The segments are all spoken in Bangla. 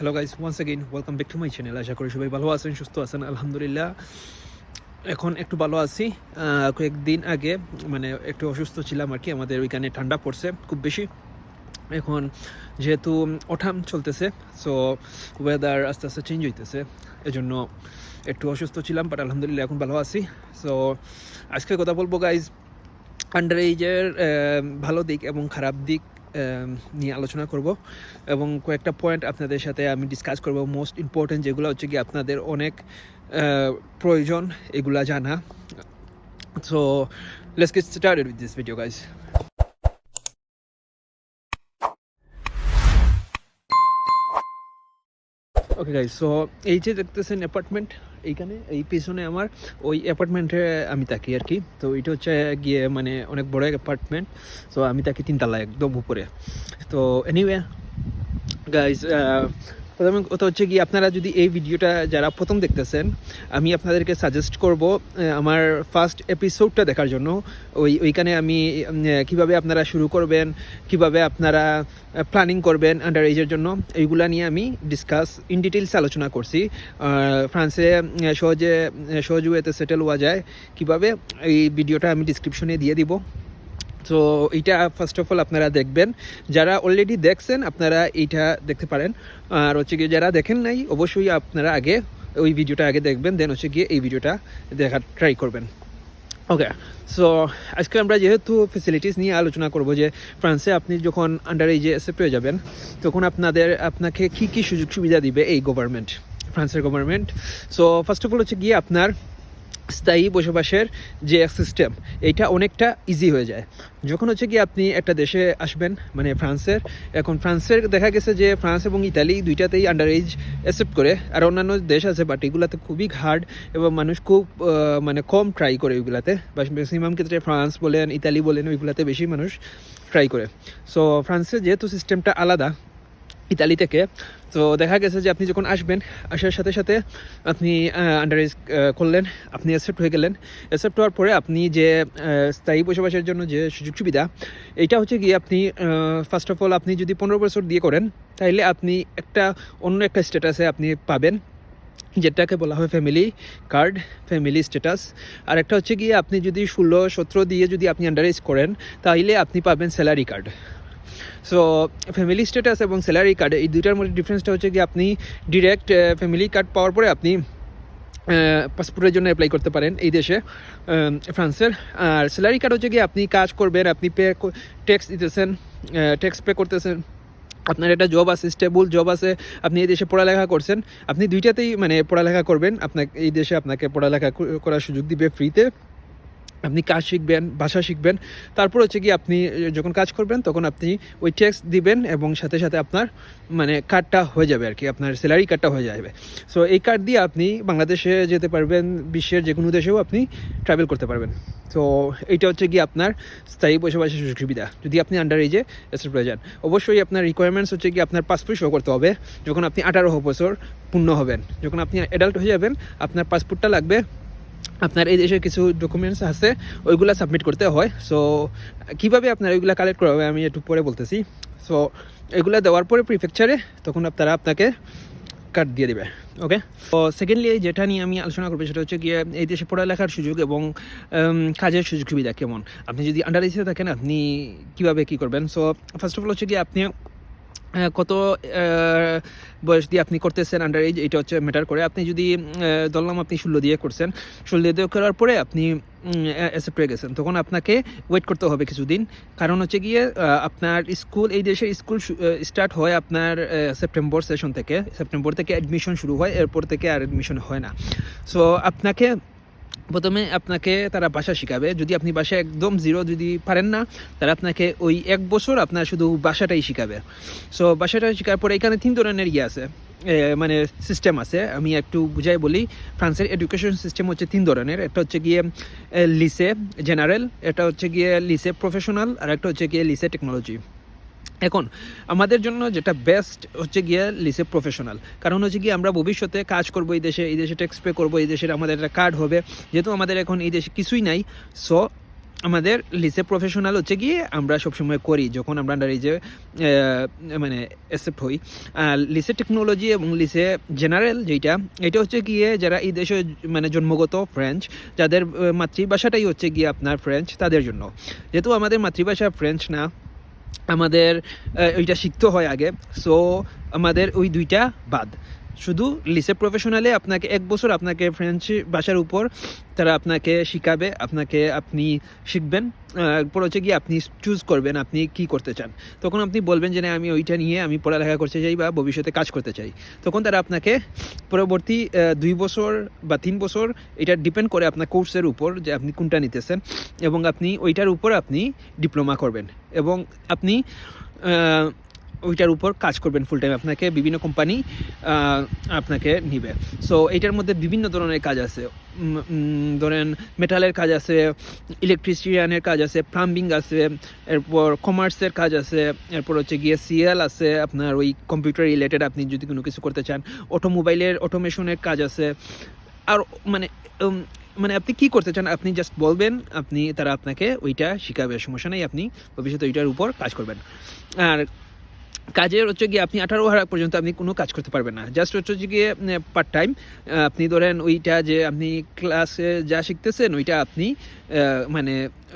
Hello guys once again welcome back to my channel আশা করি সবাই ভালো আছেন, সুস্থ আছেন, আলহামদুলিল্লাহ। এখন একটু ভালো আছি। কয়েকদিন আগে মানে একটু অসুস্থ ছিলাম আর কি, আমাদের ওইখানে ঠান্ডা পড়ছে খুব বেশি। এখন যেহেতু ওঠাম চলতেছে সো ওয়েদার আস্তে আস্তে চেঞ্জ হইতেছে, এজন্য একটু অসুস্থ ছিলাম বাট আলহামদুলিল্লাহ এখন ভালো আছি। সো আজকে কথা বলব গাইজ আন্ডার এইজের ভালো দিক এবং খারাপ দিক। নিয়ে আলোচনা করব এবং কয়েকটা পয়েন্ট আপনাদের সাথে আমি ডিসকাস করব। মোস্ট ইম্পর্টেন্ট যেগুলো হচ্ছে কি আপনাদের অনেক প্রয়োজন, এগুলা জানা। So let's get started with this video guys okay guys so এই যে দেখতেছেন অ্যাপার্টমেন্ট এইখানে, এই পিছনে আমার ওই অ্যাপার্টমেন্টে আমি থাকি আর কি। তো এটা হচ্ছে গিয়ে মানে অনেক বড় অ্যাপার্টমেন্ট সো আমি থাকি তিনতলা একদম উপরে। তো এনিওয়ে গাইজ প্রথমে কথা হচ্ছে কি, আপনারা যদি এই ভিডিওটা যারা প্রথম দেখতেছেন, আমি আপনাদেরকে সাজেস্ট করব আমার ফার্স্ট এপিসোডটা দেখার জন্য। ওই, ওইখানে আমি কীভাবে আপনারা শুরু করবেন, কীভাবে আপনারা প্ল্যানিং করবেন আন্ডার এজের জন্য, এইগুলা নিয়ে আমি ডিসকাস ইন ডিটেলস আলোচনা করছি। ফ্রান্সে সহজে সহজ ওয়েতে সেটেল হওয়া যায়। কীভাবে এই ভিডিওটা আমি ডিসক্রিপশনে দিয়ে দিব। তো এইটা ফার্স্ট অফ অল আপনারা দেখবেন। যারা অলরেডি দেখছেন, আপনারা এইটা দেখতে পারেন। আর হচ্ছে গিয়ে যারা দেখেন নাই, অবশ্যই আপনারা আগে ওই ভিডিওটা আগে দেখবেন দেন হচ্ছে গিয়ে এই ভিডিওটা দেখার ট্রাই করবেন। ওকে সো আজকে আমরা যেহেতু ফেসিলিটিস নিয়ে আলোচনা করব যে ফ্রান্সে আপনি যখন আন্ডার এজে এসে পেয়ে যাবেন, তখন আপনাদের, আপনাকে কী কী সুযোগ সুবিধা দিবে এই গভর্নমেন্ট ফ্রান্সের government so first of all হচ্ছে গিয়ে আপনার স্থায়ী বসবাসের যে সিস্টেম এটা অনেকটা ইজি হয়ে যায়। যখন হচ্ছে কি আপনি একটা দেশে আসবেন মানে ফ্রান্সের, এখন ফ্রান্সের দেখা গেছে যে ফ্রান্স এবং ইতালি দুইটাতেই আন্ডার এজ অ্যাকসেপ্ট করে, আর অন্যান্য দেশ আছে বাট এগুলাতে খুবই হার্ড এবং মানুষ খুব মানে কম ট্রাই করে ওইগুলাতে বা ম্যাক্সিমাম ক্ষেত্রে ফ্রান্স বলেন, ইতালি বলেন, ওইগুলাতে বেশি মানুষ ট্রাই করে। সো ফ্রান্সের যেহেতু সিস্টেমটা আলাদা, ইতালি থেকে তো দেখা গেছে যে আপনি যখন আসবেন, আসার সাথে সাথে আপনি আন্ডার করলেন, আপনি অ্যাকসেপ্ট হয়ে গেলেন। অ্যাকসেপ্ট হওয়ার পরে আপনি যে স্থায়ী বসবাসের জন্য যে সুযোগ সুবিধা, এইটা হচ্ছে গিয়ে আপনি ফার্স্ট অফ অল আপনি যদি পনেরো বছর দিয়ে করেন তাহলে আপনি একটা অন্য একটা স্ট্যাটাসে আপনি পাবেন, যেটাকে বলা হয় ফ্যামিলি কার্ড ফ্যামিলি স্ট্যাটাস আর একটা হচ্ছে গিয়ে আপনি যদি ষোলো, সতেরো দিয়ে যদি আপনি আন্ডারেজ করেন তাহলে আপনি পাবেন salary card so family status এবং স্যালারি কার্ড এই দুইটার মধ্যে ডিফারেন্সটা হচ্ছে কি আপনি ডিরেক্ট ফ্যামিলি কার্ড পাওয়ার পরে আপনি পাসপোর্টের জন্য অ্যাপ্লাই করতে পারেন এই দেশে ফ্রান্সের আর স্যালারি কার্ড হচ্ছে কি আপনি কাজ করবেন, আপনি পে ট্যাক্স দিতেছেন ট্যাক্স পে করতেছেন। আপনার একটা জব আছে স্টেবল জব আছে, আপনি এই দেশে পড়ালেখা করছেন, আপনি দুইটাতেই মানে পড়ালেখা করবেন। আপনাকে, এই দেশে আপনাকে পড়ালেখা করার সুযোগ দিবে ফ্রিতে আপনি কাজ শিখবেন, ভাষা শিখবেন। তারপর হচ্ছে কি আপনি, যখন কাজ করবেন, তখন আপনি ওই ট্যাক্স দিবেন এবং সাথে সাথে আপনার মানে কার্ডটা হয়ে যাবে আর কি, আপনার স্যালারি কার্ডটা হয়ে যাবে। সো এই কার্ড দিয়ে আপনি বাংলাদেশে যেতে পারবেন, বিশ্বের যে কোনো দেশেও আপনি ট্রাভেল করতে পারবেন। তো এইটা হচ্ছে কি আপনার স্থায়ী বসবাসের সুযোগ সুবিধা যদি আপনি আন্ডার এজে হয়ে যান, অবশ্যই আপনার রিকোয়ারমেন্টস হচ্ছে কি আপনার পাসপোর্ট শো করতে হবে। যখন আপনি আঠারো বছর পূর্ণ হবেন, যখন আপনি অ্যাডাল্ট হয়ে যাবেন, আপনার পাসপোর্টটা লাগবে আপনার এই দেশের কিছু ডকুমেন্টস আছে, ওইগুলা সাবমিট করতে হয়। সো কীভাবে আপনার ওইগুলা কালেক্ট করা হবে আমি একটু পরে বলতেছি। সো এগুলো দেওয়ার পরে প্রিফেকচারে তখন আপনারা আপনাকে কার্ড দিয়ে দেবে ওকে তো সেকেন্ডলি যেটা নিয়ে আমি আলোচনা করব সেটা হচ্ছে গিয়ে এই দেশে পড়ালেখার সুযোগ এবং কাজের সুযোগ সুবিধা কেমন? আপনি যদি আন্ডার থাকেন, আপনি কীভাবে কী করবেন? সো ফার্স্ট অফ অল হচ্ছে গিয়ে আপনি কত বয়স দিয়ে আপনি করতেছেন আন্ডার এজ এটা হচ্ছে ম্যাটার করে। আপনি যদি ধরলাম আপনি ষোলো দিয়ে করছেন, ষোলো দিয়ে করার পরে আপনি অ্যাসেপ্ট হয়ে গেছেন, তখন আপনাকে ওয়েট করতে হবে কিছুদিন। কারণ হচ্ছে গিয়ে আপনার স্কুল এই দেশের স্কুল স্টার্ট হয় আপনার সেপ্টেম্বর সেশন থেকে। সেপ্টেম্বর থেকে অ্যাডমিশন শুরু হয়, এরপর থেকে আর অ্যাডমিশন হয় না। সো আপনাকে প্রথমে আপনাকে তারা ভাষা শেখাবে। যদি আপনি ভাষা একদম জিরো যদি পারেন না, তারা আপনাকে ওই এক বছর আপনার শুধু ভাষাটাই শেখাবে। সো ভাষাটা শেখার পরে এখানে তিন ধরনের ইয়ে আছে। মানে সিস্টেম আছে। আমি একটু বুঝাই বলি। ফ্রান্সের এডুকেশন সিস্টেম হচ্ছে তিন ধরনের। একটা হচ্ছে গিয়ে লিসে জেনারেল এটা হচ্ছে গিয়ে লিসে প্রফেশনাল আর একটা হচ্ছে গিয়ে লিসে টেকনোলজি এখন, আমাদের জন্য যেটা বেস্ট হচ্ছে গিয়ে লিসে প্রফেশনাল কারণ হচ্ছে গিয়ে আমরা ভবিষ্যতে কাজ করব এই দেশে এই দেশে ট্যাক্স পে করব, এই দেশের আমাদের একটা কার্ড হবে। যেহেতু আমাদের এখন এই দেশে কিছুই নাই সো আমাদের লিসে প্রফেশনাল হচ্ছে গিয়ে আমরা সবসময় করি, যখন আমরা এজে মানে অ্যাসেপ্ট হই। লিসে টেকনোলজি এবং লিসে জেনারেল যেটা এটা হচ্ছে গিয়ে যারা এই দেশে মানে জন্মগত ফ্রেঞ্চ যাদের মাতৃভাষাটাই হচ্ছে গিয়ে আপনার ফ্রেঞ্চ তাদের জন্য। যেহেতু আমাদের মাতৃভাষা ফ্রেঞ্চ না আমাদের ওইটা শিখতে হয় আগে। সো আমাদের ওই দুইটা বাদ। শুধু লিসে প্রফেশনালে আপনাকে এক বছর আপনাকে ফ্রেঞ্চ ভাষার উপর তারা আপনাকে শিখাবে, আপনাকে আপনি শিখবেন এরপর হচ্ছে গিয়ে আপনি চুজ করবেন আপনি কি করতে চান। তখন আপনি বলবেন যে না, আমি ওইটা নিয়ে আমি পড়ালেখা করতে চাই বা ভবিষ্যতে কাজ করতে চাই। তখন তারা আপনাকে পরবর্তী দুই বছর বা তিন বছর এটা ডিপেন্ড করে আপনার কোর্সের উপর যে আপনি কোনটা নিতেছেন এবং আপনি ওইটার উপর আপনি ডিপ্লোমা করবেন। এবং আপনি ওইটার উপর কাজ করবেন ফুল টাইম আপনাকে বিভিন্ন কোম্পানি আপনাকে নিবে। সো এইটার মধ্যে বিভিন্ন ধরনের কাজ আছে। ধরেন মেটালের কাজ আছে ইলেকট্রিশিয়ানের কাজ আছে প্লাম্বিং আছে, এরপর কমার্সের কাজ আছে, এরপর হচ্ছে গিয়ে সিএল আছে, আপনার ওই কম্পিউটার রিলেটেড আপনি যদি কোনো কিছু করতে চান। অটোমোবাইলের অটোমেশনের কাজ আছে। আর মানে মানে আপনি কি করতে চান, আপনি জাস্ট বলবেন, আপনি, তারা আপনাকে ওইটা শিখাবে। সমস্যা নেই, আপনি ভবিষ্যতে ওইটার উপর কাজ করবেন। আর কাজের হচ্ছে গিয়ে আপনি আঠারো হাজার পর্যন্ত আপনি কোনো কাজ করতে পারবেন না। জাস্ট হচ্ছে গিয়ে পার্ট টাইম আপনি ধরেন ওইটা যে আপনি ক্লাসে যা শিখতেছেন, ওইটা আপনি মানে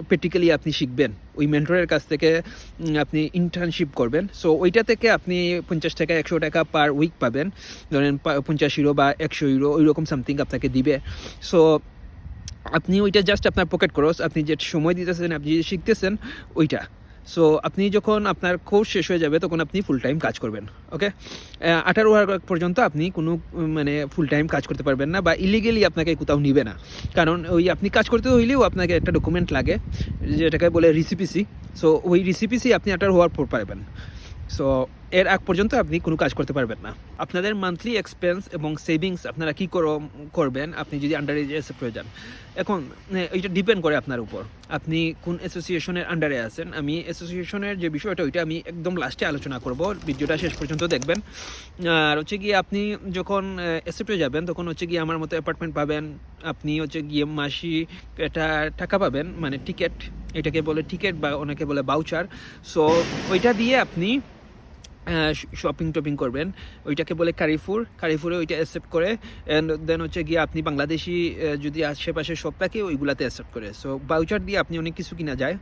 প্র্যাকটিক্যালি আপনি শিখবেন। ওই মেন্টরের কাছ থেকে আপনি ইন্টার্নশিপ করবেন। সো ওইটা থেকে আপনি পঞ্চাশ টাকা, একশো টাকা পার উইক পাবেন। ধরেন পঞ্চাশ ইউরো বা একশো ইউরো ওই রকম সামথিং আপনাকে দিবে। সো আপনি ওইটা জাস্ট আপনার পকেট খরচ, আপনি যে সময় দিতেছেন, আপনি যে শিখতেছেন, ওইটা। সো আপনি যখন আপনার কোর্স শেষ হয়ে যাবে, তখন আপনি ফুল টাইম কাজ করবেন ওকে আঠারো পর্যন্ত আপনি কোনো মানে ফুল টাইম কাজ করতে পারবেন না বা ইলিগেলি আপনাকে কোথাও নিবে না। কারণ ওই আপনি কাজ করতে হইলেও আপনাকে একটা ডকুমেন্ট লাগে, যেটাকে বলে রিসিপিসি সো ওই রিসিপিসি আপনি আঠারো হওয়ার পর পারবেন সো এর আগ পর্যন্ত আপনি কোনো কাজ করতে পারবেন না। আপনাদের মান্থলি এক্সপেন্স এবং সেভিংস আপনারা কী করবেন আপনি যদি আন্ডার আন্ডারে এসে প্রয়োজন এখন এ, এইটা ডিপেন্ড করে আপনার উপর। আপনি কোন অ্যাসোসিয়েশনের আন্ডারে আছেন আমি অ্যাসোসিয়েশনের যে বিষয়টা ওইটা আমি একদম লাস্টে আলোচনা করব। ভিডিওটা শেষ পর্যন্ত দেখবেন। আর হচ্ছে গিয়ে আপনি যখন অ্যাসেপ্টে যাবেন তখন হচ্ছে গিয়ে আমার মতো অ্যাপার্টমেন্ট পাবেন। আপনি হচ্ছে গিয়ে মাসি এটা টাকা পাবেন মানে টিকিট এটাকে বলে টিকিট বা অনেকে বলে বাউচার সো ওইটা দিয়ে আপনি শপিং টপিং করবেন। ওইটাকে বলে কারিফুর কারিফুরে ওইটা অ্যাকসেপ্ট করে অ্যান্ড দেন হচ্ছে গিয়ে আপনি বাংলাদেশি যদি আশেপাশে সব থাকে, ওইগুলাতে অ্যাকসেপ্ট করে। সো বাউচার দিয়ে আপনি অনেক কিছু কিনা যায়।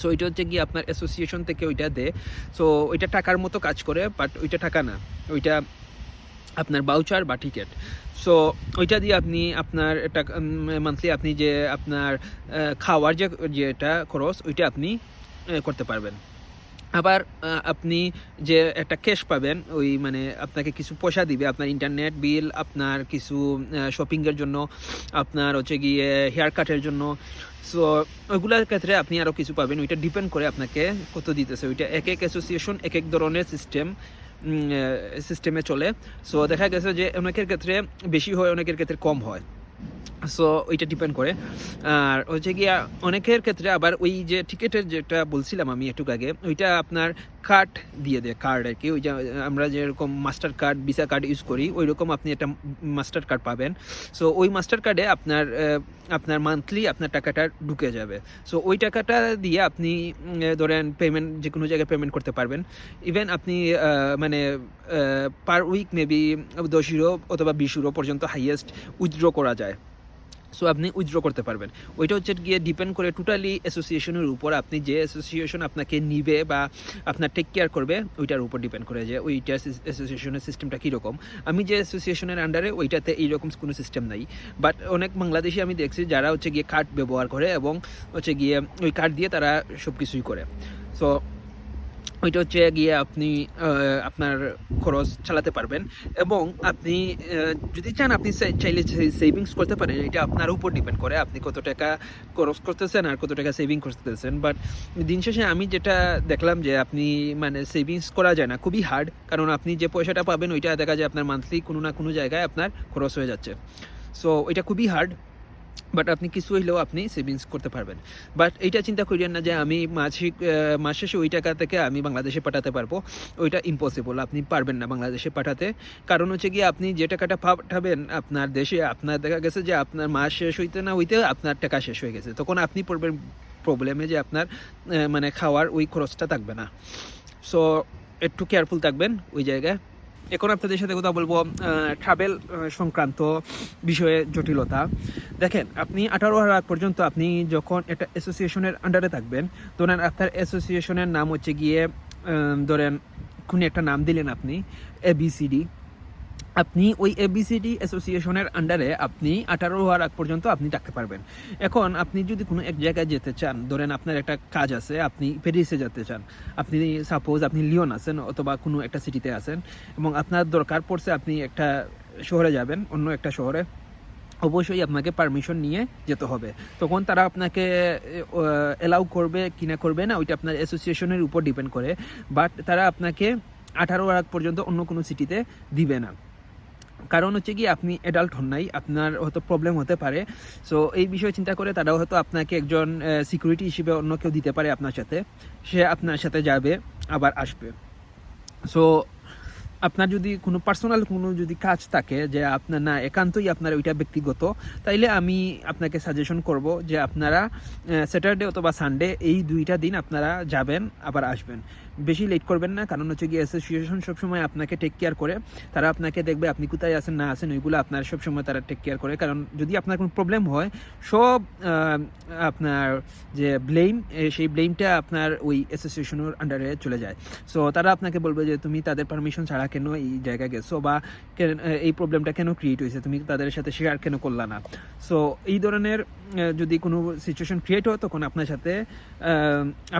সো ওইটা হচ্ছে গিয়ে আপনার অ্যাসোসিয়েশন থেকে ওইটা দেয়। সো ওইটা টাকার মতো কাজ করে বাট ওইটা টাকা না। ওইটা আপনার বাউচার বা টিকিট সো ওইটা দিয়ে আপনি আপনার টাকা মান্থলি আপনি যে আপনার খাওয়ার যে, যেটা খরচ, ওইটা আপনি করতে পারবেন। আবার আপনি যে একটা ক্যাশ পাবেন, ওই মানে আপনাকে কিছু পয়সা দিবে, আপনার ইন্টারনেট বিল আপনার কিছু শপিংয়ের জন্য, আপনার হচ্ছে গিয়ে হেয়ার কাটের জন্য সো ওইগুলোর ক্ষেত্রে আপনি আরও কিছু পাবেন, ওইটা ডিপেন্ড করে আপনাকে কত দিতেছে, ওইটা এক এক অ্যাসোসিয়েশন এক এক ধরনের সিস্টেম সিস্টেমে চলে সো দেখা গেছে যে অনেকের ক্ষেত্রে বেশি হয়, অনেকের ক্ষেত্রে কম হয়। সো ওইটা ডিপেন্ড করে। আর হচ্ছে গিয়া অনেকের ক্ষেত্রে আবার ওই যে টিকিটের যেটা বলছিলাম আমি একটু আগে, ওইটা আপনার কার্ড দিয়ে দেয় কার্ড আর কি। ওই যে, আমরা যেরকম master card Visa card use করি ওই রকম আপনি একটা মাস্টার কার্ড পাবেন। সো ওই মাস্টার কার্ডে আপনার আপনার মান্থলি আপনার টাকাটা ঢুকে যাবে। সো ওই টাকাটা দিয়ে আপনি ধরেন পেমেন্ট যে কোনো জায়গায় পেমেন্ট করতে পারবেন। ইভেন আপনি মানে পার উইক মেবি দশ ইউরো অথবা বিশ ইউরো পর্যন্ত হাইয়েস্ট উইথড্র করা যায়। সো আপনি উইথড্র করতে পারবেন। ওইটা হচ্ছে গিয়ে ডিপেন্ড করে টোটালি অ্যাসোসিয়েশনের উপর আপনি যে অ্যাসোসিয়েশন আপনাকে নিবে বা আপনার টেক কেয়ার করবে, ওইটার উপর ডিপেন্ড করে যে ওইটা অ্যাসোসিয়েশনের সিস্টেমটা কীরকম। আমি যে অ্যাসোসিয়েশনের আন্ডারে ওইটাতে এইরকম কোনো সিস্টেম নাই। বাট অনেক বাংলাদেশি আমি দেখছি যারা হচ্ছে গিয়ে কার্ড ব্যবহার করে এবং হচ্ছে গিয়ে ওই কার্ড দিয়ে তারা সব কিছুই করে। সো ওইটা হচ্ছে গিয়ে আপনি আপনার খরচ চালাতে পারবেন এবং আপনি যদি চান আপনি চাইলে সেভিংস করতে পারেন, এটা আপনার উপর ডিপেন্ড করে আপনি কত টাকা খরচ করতেছেন আর কত টাকা সেভিং করতেছেন। বাট দিন শেষে আমি যেটা দেখলাম যে আপনি মানে সেভিংস করা যায় না, খুবই হার্ড কারণ আপনি যে পয়সাটা পাবেন ওইটা দেখা যায় আপনার মান্থলি কোনো না কোনো জায়গায় আপনার খরচ হয়ে যাচ্ছে। সো এটা খুবই হার্ড বাট আপনি কিছু হইলেও আপনি সেভিংস করতে পারবেন। বাট এইটা চিন্তা করিয়েন না যে আমি মাসিক মাস শেষে ওই টাকা থেকে আমি বাংলাদেশে পাঠাতে পারব। ওইটা ইম্পসিবল আপনি পারবেন না বাংলাদেশে পাঠাতে। কারণ হচ্ছে গিয়ে আপনি যে টাকাটা পাঠাবেন আপনার দেশে, আপনার দেখা গেছে যে আপনার মাস শেষ হইতে না হইতে আপনার টাকা শেষ হয়ে গেছে। তখন আপনি পড়বেন প্রবলেমে যে আপনার মানে খাওয়ার ওই খরচটা থাকবে না। সো একটু কেয়ারফুল থাকবেন ওই জায়গায়। এখন আপনাদের সাথে কথা বলব ট্রাভেল সংক্রান্ত বিষয়ে জটিলতা। দেখেন, আপনি আঠারো হাজার পর্যন্ত আপনি যখন একটা অ্যাসোসিয়েশনের আন্ডারে থাকবেন, ধরেন আপনার অ্যাসোসিয়েশনের নাম হচ্ছে গিয়ে ধরেন কোনো একটা নাম দিলেন আপনি এবিসিডি আপনি ওই এবিসিডি অ্যাসোসিয়েশনের আন্ডারে আপনি আঠারো হওয়ার আগ পর্যন্ত আপনি থাকতে পারবেন। এখন আপনি যদি কোনো এক জায়গায় যেতে চান, ধরেন আপনার একটা কাজ আছে, আপনি প্যারিসে যেতে চান, আপনি সাপোজ আপনি লিওন আছেন অথবা কোনো একটা সিটিতে আছেন এবং আপনার দরকার পড়ছে আপনি একটা শহরে যাবেন, অন্য একটা শহরে, অবশ্যই আপনাকে পারমিশন নিয়ে যেতে হবে। তখন তারা আপনাকে এলাউ করবে কিনা করবে না, ওইটা আপনার অ্যাসোসিয়েশনের উপর ডিপেন্ড করে। বাট তারা আপনাকে আঠারো আগ পর্যন্ত অন্য কোনো সিটিতে দিবে না। কারণ হচ্ছে কি, আপনি অ্যাডাল্ট হন নাই, আপনার হয়তো প্রবলেম হতে পারে। সো এই বিষয়ে চিন্তা করে তারাও হয়তো আপনাকে একজন সিকিউরিটি হিসেবে অন্য কেউ দিতে পারে আপনার সাথে। সে আপনার সাথে যাবে, আবার আসবে। সো আপনার যদি কোনো পার্সোনাল কোনো যদি কাজ থাকে যে আপনার না, একান্তই আপনার ওইটা ব্যক্তিগত, তাইলে আমি আপনাকে সাজেশন করব যে আপনারা স্যাটারডে অথবা সানডে এই দুইটা দিন আপনারা যাবেন, আবার আসবেন। বেশি লেট করবেন না। কারণ হচ্ছে গিয়ে অ্যাসোসিয়েশন সবসময় আপনাকে টেক কেয়ার করে। তারা আপনাকে দেখবে আপনি কোথায় আছেন, না আছেন, ওইগুলো আপনার সবসময় তারা টেক কেয়ার করে। কারণ যদি আপনার কোনো প্রবলেম হয়, সব আপনার যে ব্লেম সেই ব্লেমটা আপনার ওই অ্যাসোসিয়েশনের আন্ডারে চলে যায়। সো তারা আপনাকে বলবে যে, তুমি তাদের পারমিশন ছাড়া কেন এই জায়গায় গেছো বা এই প্রবলেমটা কেন ক্রিয়েট হয়েছে? তুমি তাদের সাথে শেয়ার কেন করলা না? সো এই ধরনের যদি কোনো সিচুয়েশন ক্রিয়েট হয়, তখন আপনার সাথে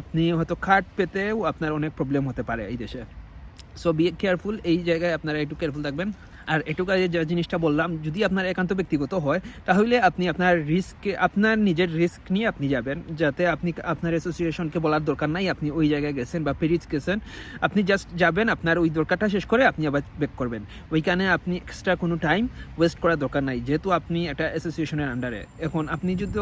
আপনি হয়তো কার্ড পেতেও আপনার অনেক প্রবলেম হতে পারে এই দেশে। সো বি কেয়ারফুল এই জায়গায় আপনারা একটু কেয়ারফুল থাকবেন। আর এটুকু যে জিনিসটা বললাম, যদি আপনার একান্ত ব্যক্তিগত হয়, তাহলে আপনি আপনার রিস্ক আপনার নিজের রিস্ক নিয়ে আপনি যাবেন, যাতে আপনি আপনার অ্যাসোসিয়েশনকে বলার দরকার নাই, আপনি ওই জায়গায় গেছেন বা প্যারিস গেছেন। আপনি জাস্ট যাবেন, আপনার ওই দরকারটা শেষ করে আপনি আবার ব্যাক করবেন। ওইখানে আপনি এক্সট্রা কোনো টাইম ওয়েস্ট করার দরকার নাই, যেহেতু আপনি একটা অ্যাসোসিয়েশনের আন্ডারে এখন আপনি যদি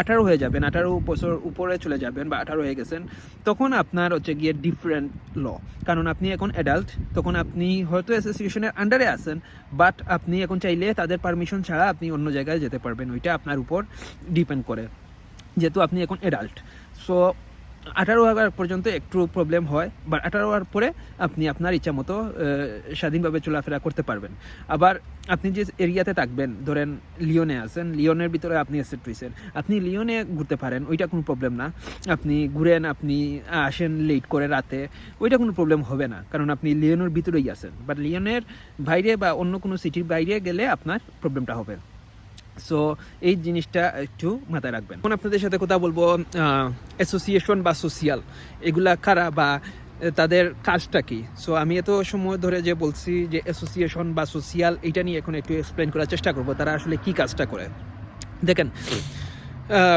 আঠারো হয়ে যাবেন, আঠারো বছর উপরে চলে যাবেন বা আঠারো হয়ে গেছেন, তখন আপনার হচ্ছে গিয়ে ডিফারেন্ট ল কারণ আপনি এখন অ্যাডাল্ট তখন আপনি হয়তো অ্যাসোসিয়েশনের আন্ডারে আছেন বাট আপনি এখন চাইলে তাদের পারমিশন ছাড়া আপনি অন্য জায়গায় যেতে পারবেন। ওইটা আপনার উপর ডিপেন্ড করে। যেহেতু আপনি এখন অ্যাডাল্ট সো আঠারো হাজার পর্যন্ত একটু প্রবলেম হয় বা আঠারো হওয়ার পরে আপনি আপনার ইচ্ছা মতো স্বাধীনভাবে চলাফেরা করতে পারবেন। আবার আপনি যে এরিয়াতে থাকবেন, ধরেন লিওনে আছেন, লিওনের ভিতরে আপনি এসেট রয়েছেন আপনি লিওনে ঘুরতে পারেন, ওইটা কোনো প্রবলেম না। আপনি ঘুরেন, আপনি আসেন লেট করে রাতে, ওইটা কোনো প্রবলেম হবে না, কারণ আপনি লিওনের ভিতরেই আছেন। বাট লিওনের বাইরে বা অন্য কোনো সিটির বাইরে গেলে আপনার প্রবলেমটা হবে। সো এই জিনিসটা একটু মাথায় রাখবেন। এখন আপনাদের সাথে কথা বলব অ্যাসোসিয়েশন বা সোশিয়াল এগুলা কারা বা তাদের কাজটা কি? সো আমি এত সময় ধরে যে বলছি যে অ্যাসোসিয়েশন বা সোশিয়াল এটা নিয়ে এখন একটু এক্সপ্লেন করার চেষ্টা করব, তারা আসলে কি কাজটা করে? দেখেন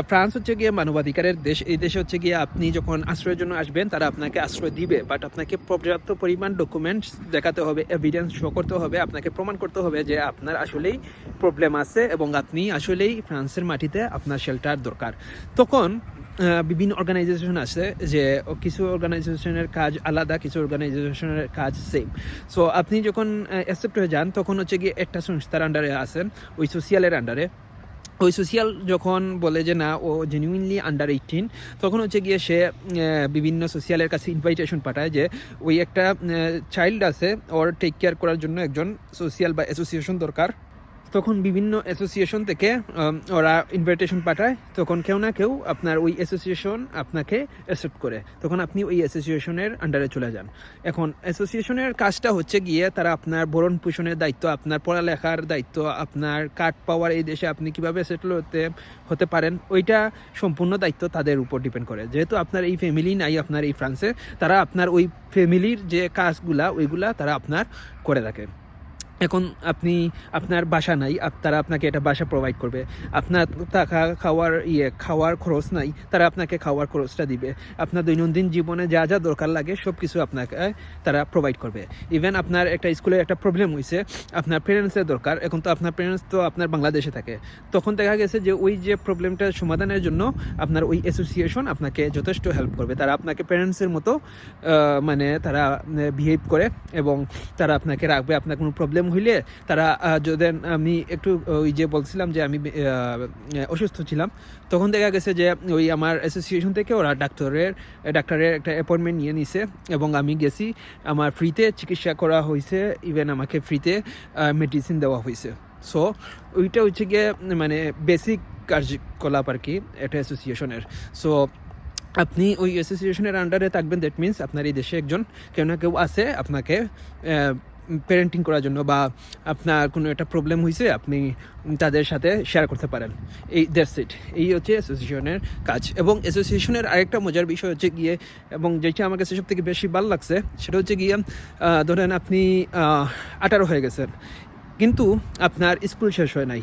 ফ্রান্স হচ্ছে গিয়ে মানবাধিকারের দেশ। এই দেশে হচ্ছে গিয়ে আপনি যখন আশ্রয়ের জন্য আসবেন, তারা আপনাকে আশ্রয় দিবে। বাট আপনাকে পর্যাপ্ত পরিমাণ ডকুমেন্টস দেখাতে হবে এভিডেন্স শো করতে হবে, আপনাকে প্রমাণ করতে হবে যে আপনার আসলেই প্রবলেম আছে এবং আপনি আসলেই ফ্রান্সের মাটিতে আপনার শেল্টার দরকার। তখন বিভিন্ন অর্গানাইজেশন আছে যে কিছু অর্গানাইজেশনের কাজ আলাদা, কিছু অর্গানাইজেশনের কাজ সেম সো আপনি যখন অ্যাকসেপ্ট হয়ে যান, তখন হচ্ছে গিয়ে একটা সংস্থার আন্ডারে আসেন ওই সোশিয়ালের আন্ডারে ওই সোশিয়াল যখন বলে যে না, ও জেনুইনলি আন্ডার এইটিন তখন হচ্ছে গিয়ে সে বিভিন্ন সোশিয়ালের কাছে ইনভাইটেশন পাঠায় যে ওই একটা চাইল্ড আছে, ওর টেক কেয়ার করার জন্য একজন সোশিয়াল বা অ্যাসোসিয়েশন দরকার। তখন বিভিন্ন অ্যাসোসিয়েশন থেকে ওরা ইনভাইটেশন পাঠায়। তখন কেউ না কেউ আপনার ওই অ্যাসোসিয়েশন আপনাকে অ্যাকসেপ্ট করে। তখন আপনি ওই অ্যাসোসিয়েশনের আন্ডারে চলে যান। এখন অ্যাসোসিয়েশনের কাজটা হচ্ছে গিয়ে তারা আপনার ভরণ পোষণের দায়িত্ব, আপনার পড়ালেখার দায়িত্ব, আপনার কার্ড পাওয়ার এই দেশে আপনি কীভাবে সেটেল হতে হতে পারেন, ওইটা সম্পূর্ণ দায়িত্ব তাদের উপর ডিপেন্ড করে। যেহেতু আপনার এই ফ্যামিলি নাই, আপনার এই ফ্রান্সে তারা আপনার ওই ফ্যামিলির যে কাজগুলা, ওইগুলা তারা আপনার করে থাকে। এখন আপনি, আপনার বাসা নাই তারা আপনাকে এটা বাসা প্রোভাইড করবে। আপনার থাকা খাওয়ার ইয়ে খাওয়ার খরচ নাই, তারা আপনাকে খাওয়ার খরচটা দিবে। আপনার দৈনন্দিন জীবনে যা যা দরকার লাগে সব কিছু আপনাকে তারা প্রোভাইড করবে। ইভেন আপনার একটা স্কুলে একটা প্রবলেম হয়েছে আপনার প্যারেন্টসের দরকার। এখন তো আপনার প্যারেন্টস তো আপনার বাংলাদেশে থাকে। তখন দেখা গেছে যে, ওই যে প্রবলেমটা সমাধানের জন্য আপনার ওই অ্যাসোসিয়েশন আপনাকে যথেষ্ট হেল্প করবে। তারা আপনাকে প্যারেন্টসের মতো মানে তারা বিহেভ করে এবং তারা আপনাকে রাখবে। আপনার কোনো প্রবলেম হইলে তারা যদি আমি একটু ওই যে বলছিলাম যে আমি অসুস্থ ছিলাম, তখন দেখা গেছে যে ওই আমার অ্যাসোসিয়েশন থেকে ওরা ডাক্তারের ডাক্তারের একটা অ্যাপয়েন্টমেন্ট নিয়ে নিছে এবং আমি গেছি, আমার ফ্রিতে চিকিৎসা করা হয়েছে ইভেন আমাকে ফ্রিতে মেডিসিন দেওয়া হয়েছে সো ওইটা হচ্ছে গিয়ে মানে বেসিক কার্যকলাপ আর কি একটা অ্যাসোসিয়েশনের সো আপনি ওই অ্যাসোসিয়েশনের আন্ডারে থাকবেন দ্যাট মিন্স আপনার এই দেশে একজন, কেউ না কেউ আছে, আপনাকে প্যারেন্টিং করার জন্য বা আপনার কোনো একটা প্রবলেম হয়েছে আপনি তাদের সাথে শেয়ার করতে পারেন। এই দ্যাটস ইট এই হচ্ছে অ্যাসোসিয়েশনের কাজ। এবং অ্যাসোসিয়েশনের আরেকটা মজার বিষয় হচ্ছে গিয়ে, এবং যেটা আমার কাছে সব থেকে বেশি ভালো লাগছে, সেটা হচ্ছে গিয়ে ধরেন আপনি আঠারো হয়ে গেছেন, কিন্তু আপনার স্কুল শেষ হয় নাই।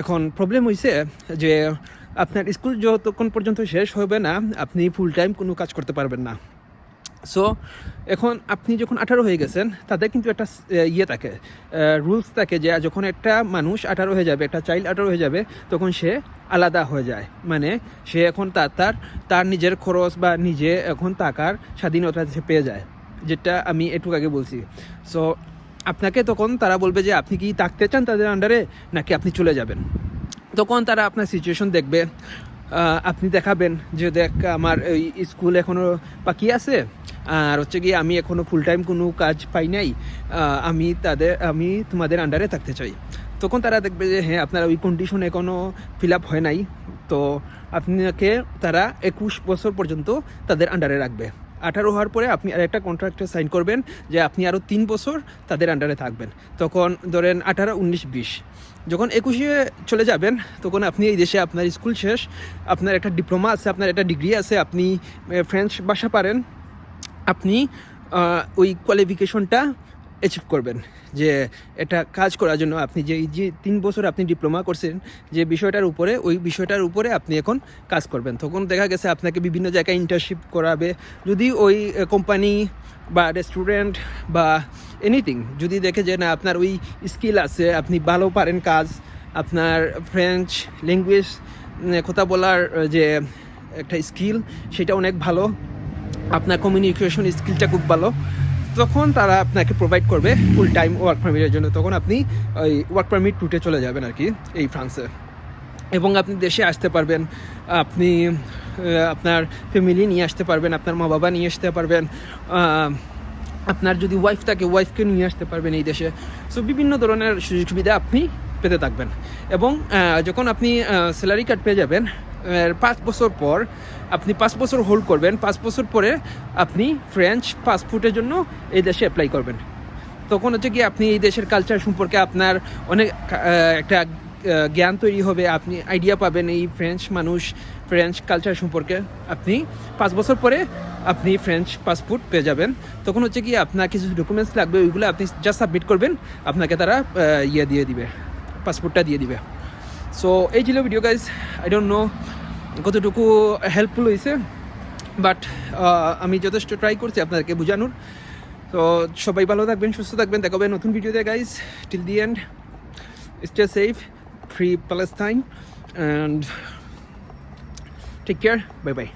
এখন প্রবলেম হয়েছে যে আপনার স্কুল যতক্ষণ পর্যন্ত শেষ হবে না, আপনি ফুল টাইম কোনো কাজ করতে পারবেন না। সো এখন আপনি যখন আঠারো হয়ে গেছেন তাদের কিন্তু একটা ইয়ে থাকে রুলস থাকে যে যখন একটা মানুষ আঠারো হয়ে যাবে, একটা চাইল্ড আঠারো হয়ে যাবে, তখন সে আলাদা হয়ে যায়। মানে সে এখন তার তার তার নিজের খরচ বা নিজে এখন টাকার স্বাধীনতা সে পেয়ে যায়, যেটা আমি একটু আগে বলছি। সো আপনাকে তখন তারা বলবে যে, আপনি কি থাকতে চান তাদের আন্ডারে নাকি আপনি চলে যাবেন? তখন তারা আপনার সিচুয়েশন দেখবে। আপনি দেখাবেন যে দেখ, আমার এই স্কুল এখনও বাকি আছে। আর হচ্ছে গিয়ে আমি এখনও ফুল টাইম কোনো কাজ পাই নাই। আমি তাদের, আমি তোমাদের আন্ডারে থাকতে চাই। তখন তারা দেখবে যে হ্যাঁ আপনার ওই কন্ডিশন এখনও ফিল আপ হয় নাই। তো আপনাকে তারা একুশ বছর পর্যন্ত তাদের আন্ডারে রাখবে। আঠারো হওয়ার পরে আপনি আর একটা কন্ট্রাক্টে সাইন করবেন যে আপনি আরও তিন বছর তাদের আন্ডারে থাকবেন। তখন ধরেন আঠারো, উনিশ, বিশ। যখন একুশে চলে যাবেন, তখন আপনি এই দেশে আপনার স্কুল শেষ, আপনার একটা ডিপ্লোমা আছে, আপনার একটা ডিগ্রি আছে, আপনি ফ্রেঞ্চ ভাষা পারেন। আপনি ওই কোয়ালিফিকেশনটা অ্যাচিভ করবেন, যে এটা কাজ করার জন্য আপনি যে যে তিন বছর আপনি ডিপ্লোমা করছেন, যে বিষয়টার উপরে, ওই বিষয়টার উপরে আপনি এখন কাজ করবেন। তখন দেখা গেছে আপনাকে বিভিন্ন জায়গায় ইন্টার্নশিপ করাবে। যদি ওই কোম্পানি বা রেস্টুরেন্ট বা এনিথিং যদি দেখে যে না, আপনার ওই স্কিল আছে, আপনি ভালো পারেন কাজ, আপনার ফ্রেঞ্চ ল্যাঙ্গুয়েজ কথা বলার যে একটা স্কিল সেটা অনেক ভালো। আপনার কমিউনিকেশন স্কিলটা খুব ভালো। তখন তারা আপনাকে প্রোভাইড করবে ফুল টাইম ওয়ার্ক পারমিটের জন্য। তখন আপনি ওই ওয়ার্ক পারমিট রুটে চলে যাবেন আর কি, এই ফ্রান্সে এবং আপনি দেশে আসতে পারবেন, আপনি আপনার ফ্যামিলি নিয়ে আসতে পারবেন, আপনার মা বাবা নিয়ে আসতে পারবেন আপনার যদি ওয়াইফ থাকে ওয়াইফকে নিয়ে আসতে পারবেন এই দেশে। সো বিভিন্ন ধরনের সুযোগ সুবিধা আপনি পেতে থাকবেন। এবং যখন আপনি স্যালারি কার্ড পেয়ে যাবেন পাঁচ বছর পর আপনি পাঁচ বছর হোল্ড করবেন। পাঁচ বছর পরে আপনি ফ্রেঞ্চ পাসপোর্টের জন্য এই দেশে অ্যাপ্লাই করবেন। তখন হচ্ছে কি আপনি এই দেশের কালচার সম্পর্কে আপনার অনেক একটা জ্ঞান তৈরি হবে। আপনি আইডিয়া পাবেন এই ফ্রেঞ্চ মানুষ ফ্রেঞ্চ কালচার সম্পর্কে। আপনি পাঁচ বছর পরে আপনি ফ্রেঞ্চ পাসপোর্ট পেয়ে যাবেন। তখন হচ্ছে কি আপনার কিছু ডকুমেন্টস লাগবে, ওইগুলো আপনি জাস্ট সাবমিট করবেন। আপনাকে তারা ইয়ে দিয়ে দিবে পাসপোর্টটা দিয়ে দিবে। সো এই ছিল video guys I don't know কতটুকু হেল্পফুল হয়েছে বাট আমি যথেষ্ট ট্রাই করছি আপনাদেরকে বোঝানোর। তো সবাই ভালো থাকবেন, সুস্থ থাকবেন। দেখাবেন নতুন ভিডিওতে guys till the end stay safe free Palestine and take care bye bye